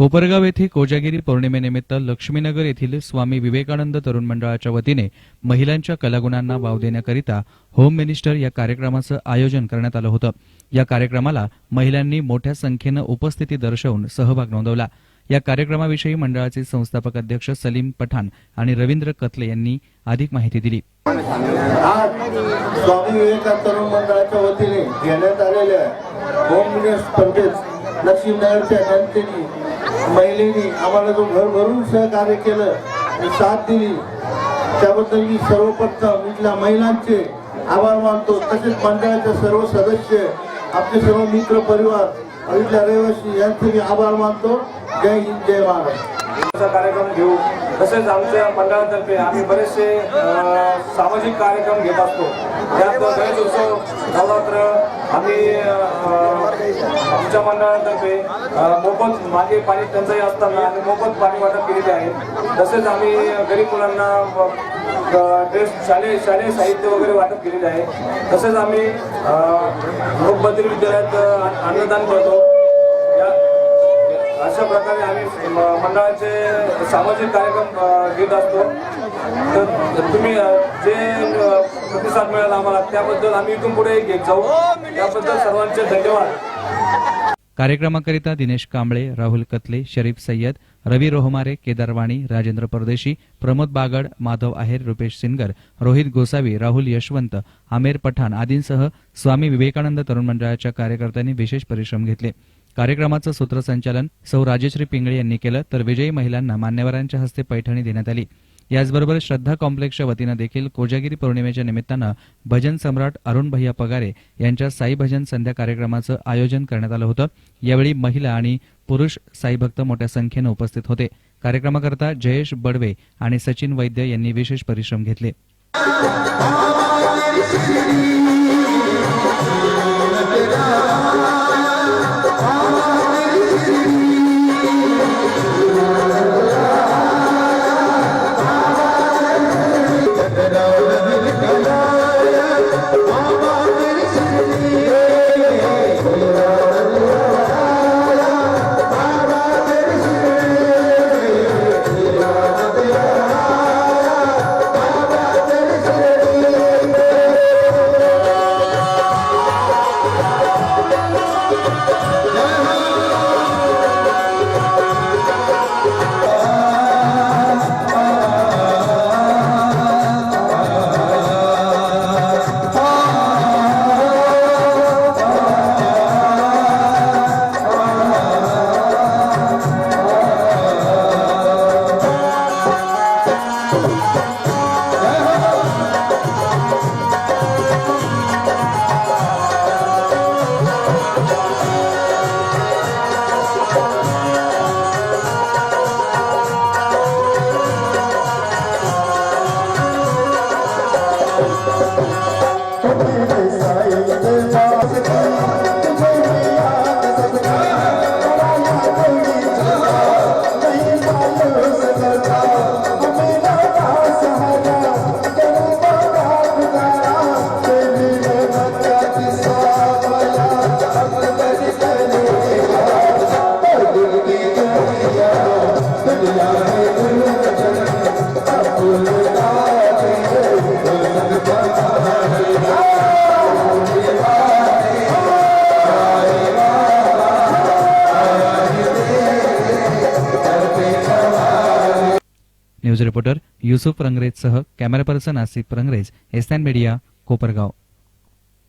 कोपरगाव येथे कोजागिरी पौर्णिमेनिमित्त लक्ष्मीनगर येथील स्वामी विवेकानंद तरुण मंडळाच्या वतीने महिलांच्या कलागुणांना वाव देण्याकरिता होम मिनिस्टर या कार्यक्रमाचं आयोजन करण्यात आलं होतं. या कार्यक्रमाला महिलांनी मोठ्या संख्येनं उपस्थिती दर्शवून सहभाग नोंदवला. या कार्यक्रमाविषयी मंडळाचे संस्थापक अध्यक्ष सलीम पठाण आणि रवींद्र कतले यांनी अधिक माहिती दिली. आज स्वामी विवेकानंद तरुण मंडळाच्या वतीने घेण्यात आलेल्या होम मिनिस्टर स्पर्धेत लक्ष्मीनगरच्या जनतेने महिलेनी आम्हाला जो भरभरून सहकार्य केलं आणि साथ दिली त्याबद्दल मी सर्वप्रथम इथल्या महिलांचे आभार मानतो. तसेच मंडळाचे सर्व सदस्य आपले सर्व मित्र परिवार आणि इथल्या रहिवासी यांचे मी आभार मानतो. जय हिंद जय महाराष्ट्र. कार्यक्रम घेऊ. तसेच आमच्या मंडळातर्फे आम्ही बरेचसे सामाजिक कार्यक्रम घेत असतो. त्यात गणेश उत्सव नवरात्र आम्ही आमच्या मंडळातर्फे मोफत मागे पाणी टंचाई असताना आम्ही मोफत पाणी वाटप केलेले आहे. तसेच आम्ही गरीब मुलांना ड्रेस शालेय शालेय साहित्य वगैरे वाटप केलेले आहे. तसेच आम्ही अ, लोकबद्री विद्यालयात अन्नदान करतो. या अशा प्रकारे आम्ही मंडळाचे सामाजिक कार्यक्रम घेत असतो. तर तुम्ही जे प्रतिसाद मिळाला आम्हाला त्याबद्दल आम्ही इथून पुढे घेत जाऊ. त्याबद्दल सर्वांचे धन्यवाद. कार्यक्रमाकरिता दिनेश कांबळे राहुल कतले शरीफ सय्यद रवी रोहमारे केदारवाणी राजेंद्र परदेशी प्रमोद बागड माधव आहेर रुपेश सिनगर रोहित गोसावी राहुल यशवंत आमेर पठाण आदींसह स्वामी विवेकानंद तरुण मंडळाच्या कार्यकर्त्यांनी विशेष परिश्रम घेतले. कार्यक्रमाचं सूत्रसंचालन सौ राजेश्री पिंगळे यांनी केलं तर विजयी महिलांना मान्यवरांच्या हस्ते पैठणी देण्यात आली. याचबरोबर श्रद्धा कॉम्प्लेक्सच्या वतीनं देखील कोजागिरी पौर्णिमेच्या निमित्तानं भजन सम्राट अरुण भैया पगारे यांच्या साई भजन संध्या कार्यक्रमाचं आयोजन करण्यात आलं होतं. यावेळी महिला आणि पुरुष साईभक्त मोठ्या संख्येनं उपस्थित होते. कार्यक्रमाकरता जयेश बडवे आणि सचिन वैद्य यांनी विशेष परिश्रम घेतले. Yeah. न्यूज रिपोर्टर युसुफ रंगरेजसह कॅमेरा पर्सन आसिफ रंगरेज एसनॅन मीडिया कोपरगाव.